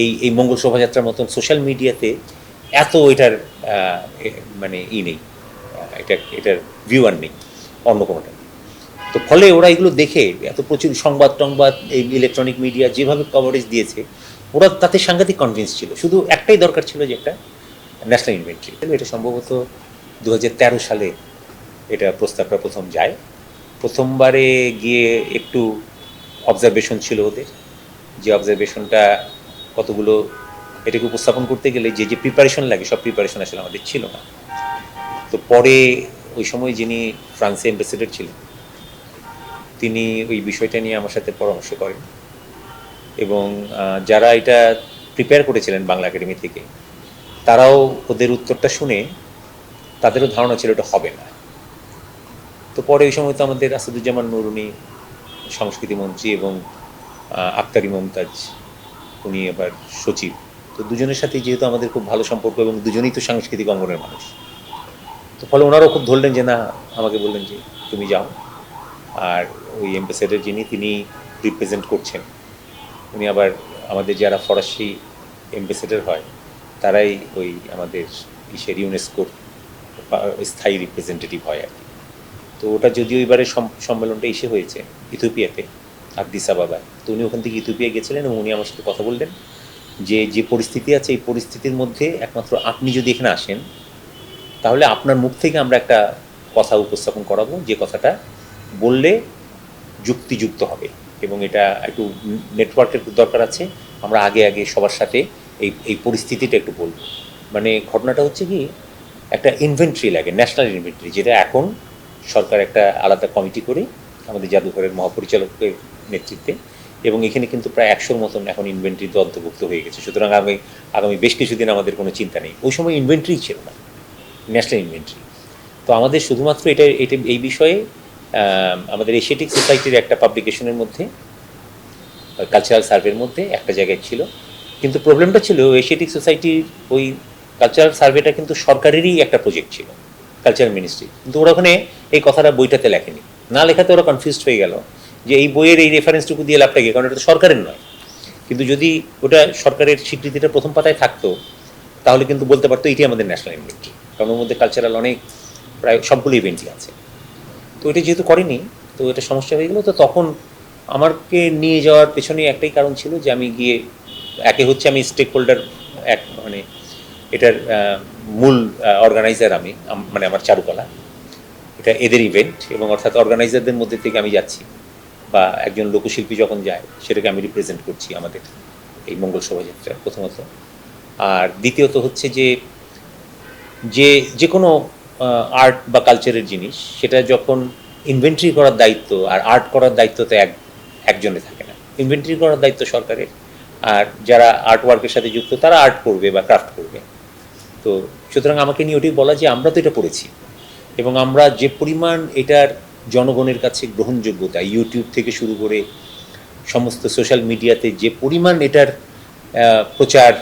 এই এই মঙ্গল শোভাযাত্রার মতন সোশ্যাল মিডিয়াতে এত এটার মানে ই নেই এটা এটার ভিউয়ার নেই অন্য কোনোটা। তো ফলে ওরা এগুলো দেখে এত প্রচুর সংবাদ টংবাদ, এই ইলেকট্রনিক মিডিয়া যেভাবে কভারেজ দিয়েছে, ওরা তাতে সাংঘাতিক কনভিন্স ছিল। শুধু একটাই দরকার ছিল যে একটা ন্যাশনাল ইনভেন্টরি এটা সম্ভবত দু হাজার তেরো সালে এটা প্রস্তাবটা প্রথম যায়। প্রথমবারে গিয়ে একটু অবজারভেশন ছিল ওদের। যে অবজারভেশনটা কতগুলো এটাকে উপস্থাপন করতে গেলে যে যে প্রিপারেশন লাগে, সব প্রিপারেশন আসলে আমাদের ছিল না। তো পরে ওই সময় যিনি ফ্রান্সে অ্যাম্বাসেডর ছিলেন, তিনি ওই বিষয়টা নিয়ে আমার সাথে পরামর্শ করেন এবং যারা এটা প্রিপেয়ার করেছিলেন বাংলা একাডেমি থেকে, তারাও ওদের উত্তরটা শুনে তাদেরও ধারণা ছিল এটা হবে না। তো পরে ওই সময় তো আমাদের আসাদুজ্জামান নুরুনি সংস্কৃতি মন্ত্রী এবং আক্তারি মমতাজ উনি এবার সচিব। তো দুজনের সাথেই যেহেতু আমাদের খুব ভালো সম্পর্ক এবং দুজনেই তো সাংস্কৃতিক অঙ্গনের মানুষ। তো ফলে ওনারাও খুব ধরলেন যে, না, আমাকে বললেন যে তুমি যাও। আর ওই অ্যাম্বাসেডার যিনি, তিনি রিপ্রেজেন্ট করছেন। উনি আবার আমাদের যারা ফরাসি অ্যাম্বাসেডার হয়, তারাই ওই আমাদের ইসের ইউনেস্কোর স্থায়ী রিপ্রেজেন্টেটিভ হয় আর কি। তো ওটা যদিও এবারে সম্মেলনটা এসে হয়েছে, ইথিওপিয়াতে আদিস আবাবায় তো উনি ওখান থেকে ইথিওপিয়া গেছিলেন এবং উনি আমার সাথে কথা বললেন যে যে পরিস্থিতি আছে, এই পরিস্থিতির মধ্যে একমাত্র আপনি যদি এখানে আসেন, তাহলে আপনার মুখ থেকে আমরা একটা কথা উপস্থাপন করাবো। যে কথাটা বললে যুক্তিযুক্ত হবে এবং এটা একটু নেটওয়ার্কের দরকার আছে। আমরা আগে আগে সবার সাথে এই এই পরিস্থিতিটা একটু বলব। মানে ঘটনাটা হচ্ছে কি, একটা ইনভেন্টরি লাগে ন্যাশনাল ইনভেন্টরি যেটা এখন সরকার একটা আলাদা কমিটি করে আমাদের জাদুঘরের মহাপরিচালকের নেতৃত্বে এবং এখানে কিন্তু প্রায় একশোর মতন এখন ইনভেন্টরিতে অন্তর্ভুক্ত হয়ে গেছে। সুতরাং আগামী আগামী বেশ কিছুদিন আমাদের কোনো চিন্তা নেই। ওই সময় ইনভেন্টরি ছিল না ন্যাশনাল ইনভেন্টরি তো আমাদের শুধুমাত্র এটা এটা এই বিষয়ে আমাদের এশিয়াটিক সোসাইটির একটা পাবলিকেশনের মধ্যে কালচারাল সার্ভের মধ্যে একটা জায়গায় ছিল। কিন্তু প্রবলেমটা ছিল এশিয়াটিক সোসাইটির ওই কালচারাল সার্ভেটা কিন্তু সরকারেরই একটা প্রজেক্ট ছিল কালচারাল মিনিস্ট্রি কিন্তু ওরা ওখানে এই কথাটা বইটাতে লেখেনি। না লেখাতে ওরা কনফিউজড হয়ে গেল যে এই বইয়ের এই রেফারেন্সটুকু দিয়ে লাভটা কি? কারণ এটা তো সরকারের নয়। কিন্তু যদি ওটা সরকারের স্বীকৃতিটা প্রথম পাতায় থাকতো, তাহলে কিন্তু বলতে পারতো এটি আমাদের ন্যাশনাল ইনভেন্টরি কারণ ওর মধ্যে কালচারাল অনেক, প্রায় সবগুলো ইভেন্টই আছে। তো এটা যেহেতু করেনি, তো এটা সমস্যা হয়ে গেলো। তো তখন আমাকে নিয়ে যাওয়ার পেছনে একটাই কারণ ছিল যে আমি গিয়ে, একে হচ্ছে আমি স্টেক হোল্ডার এক মানে এটার মূল অর্গানাইজার আমি মানে আমার চারুকলা। এটা এদের ইভেন্ট এবং অর্থাৎ অর্গানাইজারদের মধ্যে থেকে আমি যাচ্ছি বা একজন লোকশিল্পী যখন যায়, সেটাকে আমি রিপ্রেজেন্ট করছি আমাদের এই মঙ্গল শোভাযাত্রা প্রথমত। আর দ্বিতীয়ত হচ্ছে যে যে যে কোনো আর্ট বা কালচারের জিনিস, সেটা যখন ইনভেন্টরি করার দায়িত্ব, আর আর্ট করার দায়িত্ব তো এক, একজনে থাকে না। ইনভেন্টরি করার দায়িত্ব সরকারের, আর যারা আর্ট ওয়ার্কের সাথে যুক্ত, তারা আর্ট করবে বা ক্রাফট করবে। তো সুতরাং আমাকে নিয়ে ওটি বলা যে আমরা তো এটা পড়েছি। এবং আমরা যে পরিমাণ এটার জনগণের কাছে গ্রহণযোগ্যতা ইউটিউব থেকে শুরু করে সমস্ত সোশ্যাল মিডিয়াতে যে পরিমাণ এটার প্রচার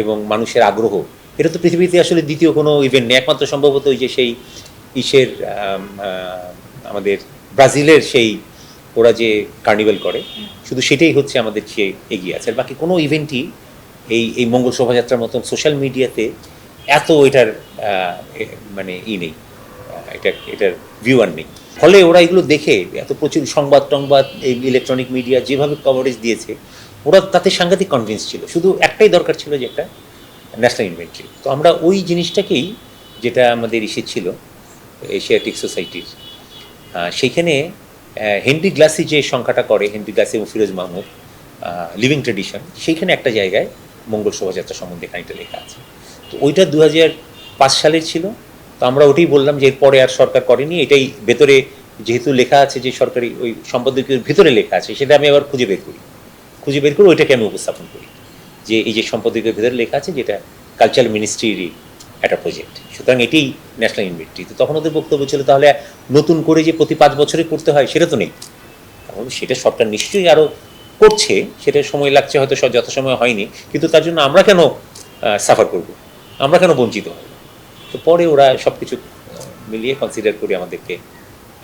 এবং মানুষের আগ্রহ এটা তো পৃথিবীতে আসলে দ্বিতীয় কোনো ইভেন্ট নেই। একমাত্র সম্ভবত ওই যে সেই ইসের আমাদের ব্রাজিলের সেই ওরা যে কার্নিভেল করে শুধু সেটাই হচ্ছে আমাদের চেয়ে এগিয়ে আছে। আর বাকি কোনো ইভেন্টই এই এই মঙ্গল শোভাযাত্রার মতন সোশ্যাল মিডিয়াতে এত এটার মানে ই নেই। এটা এটার ভিউয়ার নেই। ফলে ওরা এগুলো দেখে এত প্রচুর সংবাদ টংবাদ, এই ইলেকট্রনিক মিডিয়া যেভাবে কভারেজ দিয়েছে, ওরা তাতে সাংঘাতিক কনভিন্স ছিল। শুধু একটাই দরকার ছিল যে একটা ন্যাশনাল ইনভেন্টরি তো আমরা ওই জিনিসটাকেই যেটা আমাদের ইসে ছিল এশিয়াটিক সোসাইটির সেইখানে হেনরি গ্লাসি যে সংখ্যাটা করে হেনরি গ্লাসি এবং ফিরোজ মাহমুদ লিভিং ট্রেডিশন সেইখানে একটা জায়গায় মঙ্গল শোভাযাত্রা সম্বন্ধে খানিকটা লেখা আছে। তো ওইটা দু সালের ছিল তো আমরা ওটাই বললাম যে এরপরে আর সরকার করেনি, এটাই ভেতরে যেহেতু লেখা আছে যে সরকারি ওই সম্পাদকীয় ভেতরে লেখা আছে, সেটা আমি আবার খুঁজে বের করি। খুঁজে বের করে ওইটাকে আমি উপস্থাপন করি যে এই যে সম্পাদকীয় ভেতরে লেখা আছে যেটা কালচারাল মিনিস্ট্রিরই একটা প্রজেক্ট। সুতরাং এটাই ন্যাশনাল ইনভেন্টরি তো তখন ওদের বক্তব্য ছিল তাহলে নতুন করে যে প্রতি পাঁচ বছরে করতে হয় সেটা তো নেই। তাহলে সেটা সরকার নিশ্চয়ই আরও করছে, সেটা সময় লাগছে হয়তো যথাসময় হয়নি, কিন্তু তার জন্য আমরা কেন সাফার করব? আমরা কেন বঞ্চিত হব? তো পরে ওরা সব কিছু মিলিয়ে কনসিডার করে আমাদেরকে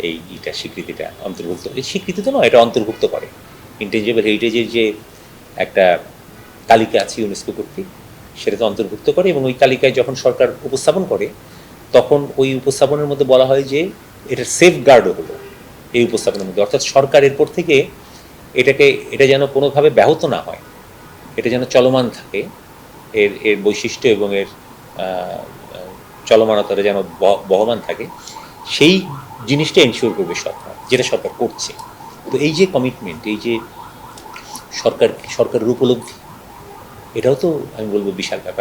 এই ইটা, স্বীকৃতিটা অন্তর্ভুক্ত স্বীকৃতি তো নয়, এটা অন্তর্ভুক্ত করে। ইন্টেঞ্জেবল হেরিটেজের যে একটা তালিকা আছে ইউনেস্কো কর্তৃক, সেটা তো অন্তর্ভুক্ত করে এবং ওই তালিকায় যখন সরকার উপস্থাপন করে, তখন ওই উপস্থাপনের মধ্যে বলা হয় যে এটার সেফ গার্ডও হলো এই উপস্থাপনের মধ্যে। অর্থাৎ সরকার এরপর থেকে এটাকে, এটা যেন কোনোভাবে ব্যাহত না হয়, এটা যেন চলমান থাকে, এর এর বৈশিষ্ট্য এবং এর চলমানতাটা যেন বহমান থাকে, সেই জিনিসটা এনশিওর করবে সরকার, যেটা সরকার করছে। তো এই যে কমিটমেন্ট এই যে সরকার, সরকারের উপলব্ধি, এটাও তো আমি বলব বিশাল ব্যাপার।